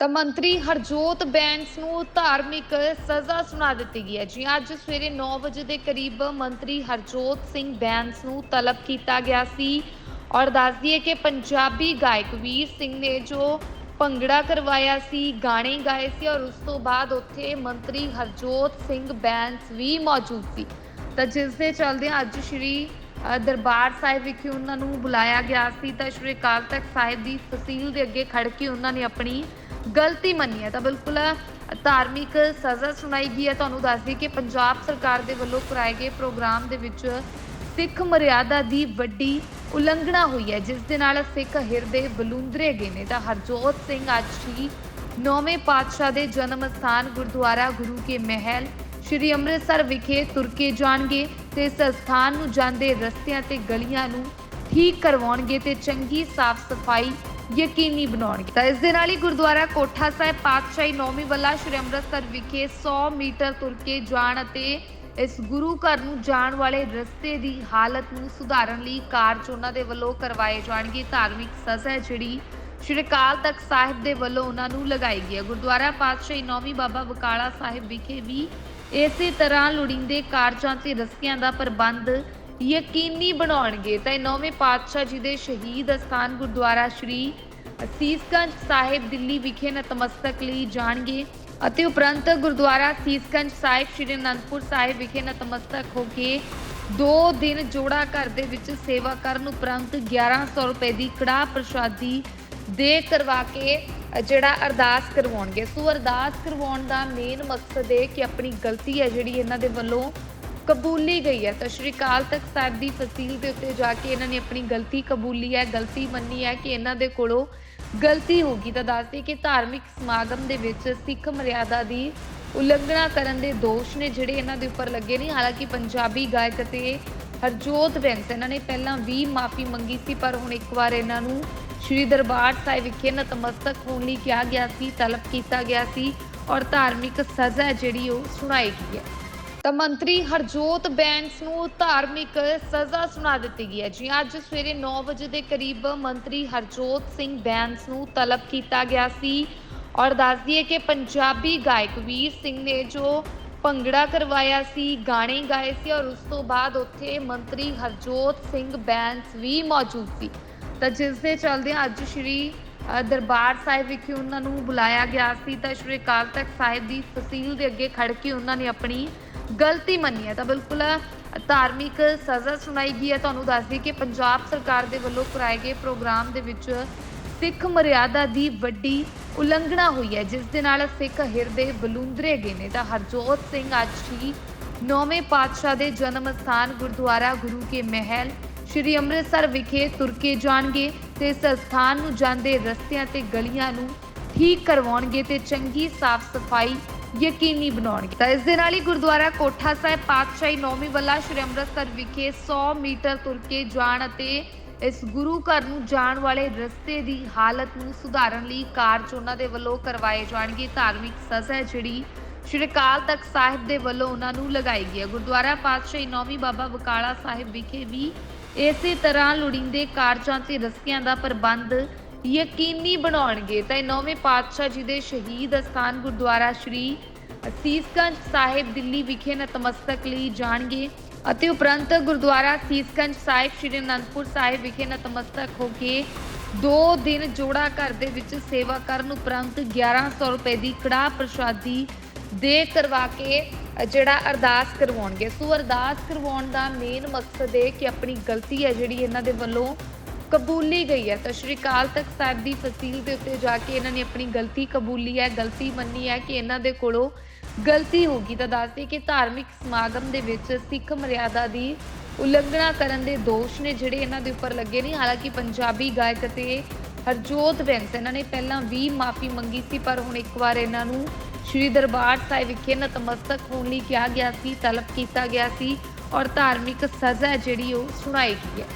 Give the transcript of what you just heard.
ਤਾਂ ਮੰਤਰੀ ਹਰਜੋਤ ਬੈਂਸ ਨੂੰ ਧਾਰਮਿਕ ਸਜ਼ਾ ਸੁਣਾ ਦਿੱਤੀ ਗਈ ਹੈ। ਜੀ ਅੱਜ ਸਵੇਰੇ 9 ਵਜੇ ਦੇ ਕਰੀਬ ਮੰਤਰੀ ਹਰਜੋਤ ਸਿੰਘ ਬੈਂਸ ਨੂੰ ਤਲਬ ਕੀਤਾ ਗਿਆ ਸੀ ਔਰ ਦੱਸ ਦਈਏ ਕਿ ਪੰਜਾਬੀ ਗਾਇਕ ਵੀਰ ਸਿੰਘ ਨੇ ਜੋ ਭੰਗੜਾ ਕਰਵਾਇਆ ਸੀ, ਗਾਣੇ ਗਾਏ ਸੀ ਔਰ ਉਸ ਤੋਂ ਬਾਅਦ ਉੱਥੇ ਮੰਤਰੀ ਹਰਜੋਤ ਸਿੰਘ ਬੈਂਸ ਵੀ ਮੌਜੂਦ ਸੀ। ਤਾਂ ਜਿਸ ਦੇ ਚੱਲਦਿਆਂ ਅੱਜ ਸ਼੍ਰੀ ਦਰਬਾਰ ਸਾਹਿਬ ਵਿਖੇ ਉਹਨਾਂ ਨੂੰ ਬੁਲਾਇਆ ਗਿਆ ਸੀ। ਤਾਂ ਸ਼੍ਰੀ ਅਕਾਲ ਤਖਤ ਸਾਹਿਬ ਦੀ ਫਸੀਲ ਦੇ ਅੱਗੇ ਖੜ ਕੇ ਉਹਨਾਂ ਨੇ ਆਪਣੀ ਗਲਤੀ ਮੰਨੀ ਹੈ ਤਾਂ ਬਿਲਕੁਲ ਧਾਰਮਿਕ ਸਜ਼ਾ ਸੁਣਾਈ ਗਈ ਹੈ। ਤੁਹਾਨੂੰ ਦੱਸ ਦਈਏ ਕਿ ਪੰਜਾਬ ਸਰਕਾਰ ਦੇ ਵੱਲੋਂ ਕਰਾਏ ਗਏ ਪ੍ਰੋਗਰਾਮ ਦੇ ਵਿੱਚ ਸਿੱਖ ਮਰਿਆਦਾ ਦੀ ਵੱਡੀ ਉਲੰਘਣਾ ਹੋਈ ਹੈ। ਜਿਸ ਦੇ ਨਾਲ ਸਿੱਖ ਹਿਰਦੇ ਬਲੂੰਦਰੇ ਗਏ ਨੇ। ਤਾਂ ਹਰਜੋਤ ਸਿੰਘ ਅੱਜ ਹੀ ਨੌਵੇਂ ਪਾਤਸ਼ਾਹ ਦੇ ਜਨਮ ਸਥਾਨ ਗੁਰਦੁਆਰਾ ਗੁਰੂ ਕੇ ਮਹਿਲ, ਸ਼੍ਰੀ ਅੰਮ੍ਰਿਤਸਰ ਵਿਖੇ ਤੁਰ ਕੇ ਜਾਣਗੇ ਤੇ ਇਸ ਸਥਾਨ ਨੂੰ ਜਾਂਦੇ ਰਸਤਿਆਂ ਤੇ ਗਲੀਆਂ ਨੂੰ ਠੀਕ ਕਰਵਾਉਣਗੇ ਤੇ ਚੰਗੀ ਸਾਫ਼ ਸਫ਼ਾਈ ਯਕੀਨੀ ਬਣਾਉਣਗੇ। ਤਾਂ ਇਸ ਦੇ ਨਾਲ ਹੀ ਗੁਰਦੁਆਰਾ ਕੋਠਾ ਸਾਹਿਬ ਪਾਤਸ਼ਾਹੀ ਨੌਵੀਂ ਵੱਲਾ ਸ਼੍ਰੀ ਅੰਮ੍ਰਿਤਸਰ ਵਿਖੇ 100 ਮੀਟਰ ਤੁਰ ਕੇ ਜਾਣ ਅਤੇ ਇਸ ਗੁਰੂ ਘਰ ਨੂੰ ਜਾਣ ਵਾਲੇ ਰਸਤੇ ਦੀ ਹਾਲਤ ਨੂੰ ਸੁਧਾਰਨ ਲਈ ਕਾਰਜ ਉਹਨਾਂ ਦੇ ਵੱਲੋਂ ਕਰਵਾਏ ਜਾਣਗੇ। ਧਾਰਮਿਕ ਸਜ਼ਾ ਹੈ ਜਿਹੜੀ ਸ਼੍ਰੀ ਅਕਾਲ ਤਖਤ ਸਾਹਿਬ ਦੇ ਵੱਲੋਂ ਉਹਨਾਂ ਨੂੰ ਲਗਾਈ ਗਈ ਹੈ। ਗੁਰਦੁਆਰਾ ਪਾਤਸ਼ਾਹੀ ਨੌਵੀਂ ਬਾਬਾ ਬਕਾਲਾ ਸਾਹਿਬ ਵਿਖੇ ਵੀ ਇਸੇ ਤਰ੍ਹਾਂ ਲੋੜੀਂਦੇ ਕਾਰਜਾਂ ਤੇ ਰਸਤਿਆਂ ਦਾ ਪ੍ਰਬੰਧ ਯਕੀਨੀ ਬਣਾਉਣਗੇ ਤਾਂ ਇਹ ਨੌਵੇਂ ਪਾਤਸ਼ਾਹ ਜੀ ਦੇ ਸ਼ਹੀਦ ਅਸਥਾਨ ਗੁਰਦੁਆਰਾ ਸ਼੍ਰੀ ਸੀਸਗੰਜ ਸਾਹਿਬ ਦਿੱਲੀ ਵਿਖੇ ਨਤਮਸਤਕ ਲਈ ਜਾਣਗੇ ਅਤੇ ਉਪਰੰਤ ਗੁਰਦੁਆਰਾ ਸੀਸਗੰਜ ਸਾਹਿਬ ਸ਼੍ਰੀ ਅਨੰਦਪੁਰ ਸਾਹਿਬ ਵਿਖੇ ਨਤਮਸਤਕ ਹੋ ਕੇ ਦੋ ਦਿਨ ਜੋੜਾ ਘਰ ਦੇ ਵਿੱਚ ਸੇਵਾ ਕਰਨ ਉਪਰੰਤ 1100 ਰੁਪਏ ਦੀ ਕੜਾਹ ਪ੍ਰਸ਼ਾਦੀ ਦੇ ਕਰਵਾ ਕੇ ਜਿਹੜਾ ਅਰਦਾਸ ਕਰਵਾਉਣਗੇ। ਸੋ ਅਰਦਾਸ ਕਰਵਾਉਣ ਦਾ ਮੇਨ ਮਕਸਦ ਇਹ ਕਿ ਆਪਣੀ ਗਲਤੀ ਹੈ ਜਿਹੜੀ ਇਹਨਾਂ ਦੇ ਵੱਲੋਂ ਕਬੂਲੀ ਗਈ ਹੈ। ਤਾਂ ਸ਼੍ਰੀ ਅਕਾਲ ਤਖਤ ਸਾਹਿਬ ਦੀ ਫਸੀਲ ਦੇ ਉੱਤੇ ਜਾ ਕੇ ਇਹਨਾਂ ਨੇ ਆਪਣੀ ਗਲਤੀ ਕਬੂਲੀ ਹੈ, ਗਲਤੀ ਮੰਨੀ ਹੈ ਕਿ ਇਹਨਾਂ ਦੇ ਕੋਲੋਂ ਗਲਤੀ ਹੋ ਗਈ। ਤਾਂ ਦੱਸਦੇ ਕਿ ਧਾਰਮਿਕ ਸਮਾਗਮ ਦੇ ਵਿੱਚ ਸਿੱਖ ਮਰਿਆਦਾ ਦੀ ਉਲੰਘਣਾ ਕਰਨ ਦੇ ਦੋਸ਼ ਨੇ ਜਿਹੜੇ ਇਹਨਾਂ ਦੇ ਉੱਪਰ ਲੱਗੇ ਨੇ। ਹਾਲਾਂਕਿ ਪੰਜਾਬੀ ਗਾਇਕ ਅਤੇ ਹਰਜੋਤ ਬੈਂਸ ਇਹਨਾਂ ਨੇ ਪਹਿਲਾਂ ਵੀ ਮਾਫੀ ਮੰਗੀ ਸੀ, ਪਰ ਹੁਣ ਇੱਕ ਵਾਰ ਇਹਨਾਂ ਨੂੰ ਸ਼੍ਰੀ ਦਰਬਾਰ ਸਾਹਿਬ ਵਿਖੇ ਨਤਮਸਤਕ ਹੋਣ ਲਈ ਕਿਹਾ ਗਿਆ ਸੀ, ਤਲਬ ਕੀਤਾ ਗਿਆ ਸੀ ਔਰ ਧਾਰਮਿਕ ਸਜ਼ਾ ਜਿਹੜੀ ਉਹ ਸੁਣਾਈ ਗਈ ਹੈ। ਤਾਂ ਮੰਤਰੀ ਹਰਜੋਤ ਬੈਂਸ ਨੂੰ ਧਾਰਮਿਕ ਸਜ਼ਾ ਸੁਣਾ ਦਿੱਤੀ ਗਈ ਹੈ। ਜੀ, ਅੱਜ ਸਵੇਰੇ 9 ਵਜੇ ਦੇ ਕਰੀਬ ਮੰਤਰੀ ਹਰਜੋਤ ਸਿੰਘ ਬੈਂਸ ਨੂੰ ਤਲਬ ਕੀਤਾ ਗਿਆ ਸੀ ਔਰ ਦੱਸ ਦਈਏ ਕਿ ਪੰਜਾਬੀ ਗਾਇਕ ਵੀਰ ਸਿੰਘ ਨੇ ਜੋ ਭੰਗੜਾ ਕਰਵਾਇਆ ਸੀ, ਗਾਣੇ ਗਾਏ ਸੀ ਔਰ ਉਸ ਤੋਂ ਬਾਅਦ ਉੱਥੇ ਮੰਤਰੀ ਹਰਜੋਤ ਸਿੰਘ ਬੈਂਸ ਵੀ ਮੌਜੂਦ ਸੀ। ਤਾਂ ਜਿਸ ਦੇ ਚੱਲਦਿਆਂ ਅੱਜ ਸ਼੍ਰੀ ਦਰਬਾਰ ਸਾਹਿਬ ਵਿਖੇ ਉਹਨਾਂ ਨੂੰ ਬੁਲਾਇਆ ਗਿਆ ਸੀ। ਤਾਂ ਸ਼੍ਰੀ ਅਕਾਲ ਤਖਤ ਸਾਹਿਬ ਦੀ ਫਸੀਲ ਦੇ ਅੱਗੇ ਖੜ ਕੇ ਉਹਨਾਂ ਨੇ ਆਪਣੀ ਗਲਤੀ ਮੰਨੀ ਹੈ ਤਾਂ ਬਿਲਕੁਲ ਧਾਰਮਿਕ ਸਜ਼ਾ ਸੁਣਾਈ ਗਈ ਹੈ। ਤੁਹਾਨੂੰ ਦੱਸ ਦਈਏ ਕਿ ਪੰਜਾਬ ਸਰਕਾਰ ਦੇ ਵੱਲੋਂ ਕਰਾਏ ਗਏ ਪ੍ਰੋਗਰਾਮ ਦੇ ਵਿੱਚ ਸਿੱਖ ਮਰਿਆਦਾ ਦੀ ਵੱਡੀ ਉਲੰਘਣਾ ਹੋਈ ਹੈ। ਜਿਸ ਦੇ ਨਾਲ ਸਿੱਖ ਹਿਰਦੇ ਬਲੂੰਦਰੇ ਗਏ ਨੇ ਤਾਂ ਹਰਜੋਤ ਸਿੰਘ ਅੱਜ ਹੀ ਨੌਵੇਂ ਪਾਤਸ਼ਾਹ ਦੇ ਜਨਮ ਸਥਾਨ ਗੁਰਦੁਆਰਾ ਗੁਰੂ ਕੇ ਮਹਿਲ, ਸ਼੍ਰੀ ਅੰਮ੍ਰਿਤਸਰ ਵਿਖੇ ਤੁਰਕੇ ਜਾਣਗੇ ਤੇ ਇਸ ਸਥਾਨ ਨੂੰ ਜਾਂਦੇ ਰਸਤਿਆਂ ਤੇ ਗਲੀਆਂ ਨੂੰ ਠੀਕ ਕਰਵਾਉਣਗੇ ਤੇ ਚੰਗੀ ਸਾਫ਼ ਸਫ਼ਾਈ ਯਕੀਨੀ ਬਣਾਉਣਗੇ। ਤਾਂ ਇਸ ਦੇ ਨਾਲ ਹੀ ਗੁਰਦੁਆਰਾ ਕੋਠਾ ਸਾਹਿਬ ਪਾਤਸ਼ਾਹੀ ਨੌਵੀਂ ਵੱਲਾ ਸ਼੍ਰੀ ਅੰਮ੍ਰਿਤਸਰ ਵਿਖੇ 100 ਮੀਟਰ ਤੁਰ ਕੇ ਜਾਣ ਅਤੇ ਇਸ ਗੁਰੂ ਘਰ ਨੂੰ ਜਾਣ ਵਾਲੇ ਰਸਤੇ ਦੀ ਹਾਲਤ ਨੂੰ ਸੁਧਾਰਨ ਲਈ ਕਾਰਜ ਉਹਨਾਂ ਦੇ ਵੱਲੋਂ ਕਰਵਾਏ ਜਾਣਗੇ। ਧਾਰਮਿਕ ਸਜ਼ਾ ਹੈ ਜਿਹੜੀ ਸ਼੍ਰੀ ਅਕਾਲ ਤਖਤ ਸਾਹਿਬ ਦੇ ਵੱਲੋਂ ਉਹਨਾਂ ਨੂੰ ਲਗਾਈ ਗਈ ਹੈ। ਗੁਰਦੁਆਰਾ ਪਾਤਸ਼ਾਹੀ ਨੌਵੀਂ ਬਾਬਾ ਬਕਾਲਾ ਸਾਹਿਬ ਵਿਖੇ ਵੀ ਇਸੇ ਤਰ੍ਹਾਂ ਲੋੜੀਂਦੇ ਕਾਰਜਾਂ ਤੇ ਰਸਤਿਆਂ ਦਾ ਪ੍ਰਬੰਧ ਯਕੀਨੀ ਬਣਾਉਣਗੇ ਤਾਂ ਇਹ ਨੌਵੇਂ ਪਾਤਸ਼ਾਹ ਜੀ ਦੇ ਸ਼ਹੀਦ ਅਸਥਾਨ ਗੁਰਦੁਆਰਾ ਸ਼੍ਰੀ ਸੀਸਗੰਜ ਸਾਹਿਬ ਦਿੱਲੀ ਵਿਖੇ ਨਤਮਸਤਕ ਲਈ ਜਾਣਗੇ ਅਤੇ ਉਪਰੰਤ ਗੁਰਦੁਆਰਾ ਸੀਸਗੰਜ ਸਾਹਿਬ ਸ਼੍ਰੀ ਅਨੰਦਪੁਰ ਸਾਹਿਬ ਵਿਖੇ ਨਤਮਸਤਕ ਹੋ ਕੇ ਦੋ ਦਿਨ ਜੋੜਾ ਘਰ ਦੇ ਵਿੱਚ ਸੇਵਾ ਕਰਨ ਉਪਰੰਤ 1100 ਰੁਪਏ ਦੀ ਕੜਾਹ ਪ੍ਰਸ਼ਾਦੀ ਦੇ ਕਰਵਾ ਕੇ ਜਿਹੜਾ ਅਰਦਾਸ ਕਰਵਾਉਣਗੇ। ਸੋ ਅਰਦਾਸ ਕਰਵਾਉਣ ਦਾ ਮੇਨ ਮਕਸਦ ਇਹ ਕਿ ਆਪਣੀ ਗਲਤੀ ਹੈ ਜਿਹੜੀ ਇਹਨਾਂ ਦੇ ਵੱਲੋਂ ਕਬੂਲੀ ਗਈ ਹੈ। ਤਾਂ ਸ਼੍ਰੀ ਅਕਾਲ ਤਖਤ ਸਾਹਿਬ ਦੀ ਫਸੀਲ ਦੇ ਉੱਤੇ ਜਾ ਕੇ ਇਹਨਾਂ ਨੇ ਆਪਣੀ ਗਲਤੀ ਕਬੂਲੀ ਹੈ। ਗਲਤੀ ਮੰਨੀ ਹੈ ਕਿ ਇਹਨਾਂ ਦੇ ਕੋਲੋਂ ਗਲਤੀ ਹੋ ਗਈ। ਤਾਂ ਦੱਸਦੇ ਕਿ ਧਾਰਮਿਕ ਸਮਾਗਮ ਦੇ ਵਿੱਚ ਸਿੱਖ ਮਰਿਆਦਾ ਦੀ ਉਲੰਘਣਾ ਕਰਨ ਦੇ ਦੋਸ਼ ਨੇ ਜਿਹੜੇ ਇਹਨਾਂ ਦੇ ਉੱਪਰ ਲੱਗੇ ਨੇ। ਹਾਲਾਂਕਿ ਪੰਜਾਬੀ ਗਾਇਕ ਅਤੇ ਹਰਜੋਤ ਬੈਂਸ ਇਹਨਾਂ ਨੇ ਪਹਿਲਾਂ ਵੀ ਮਾਫੀ ਮੰਗੀ ਸੀ, ਪਰ ਹੁਣ ਇੱਕ ਵਾਰ ਇਹਨਾਂ ਨੂੰ ਸ਼੍ਰੀ ਦਰਬਾਰ ਸਾਹਿਬ ਵਿਖੇ ਨਤਮਸਤਕ ਹੋਣ ਲਈ ਕਿਹਾ ਗਿਆ ਸੀ, ਤਲਬ ਕੀਤਾ ਗਿਆ ਸੀ ਔਰ ਧਾਰਮਿਕ ਸਜ਼ਾ ਜਿਹੜੀ ਉਹ ਸੁਣਾਈ ਗਈ ਹੈ।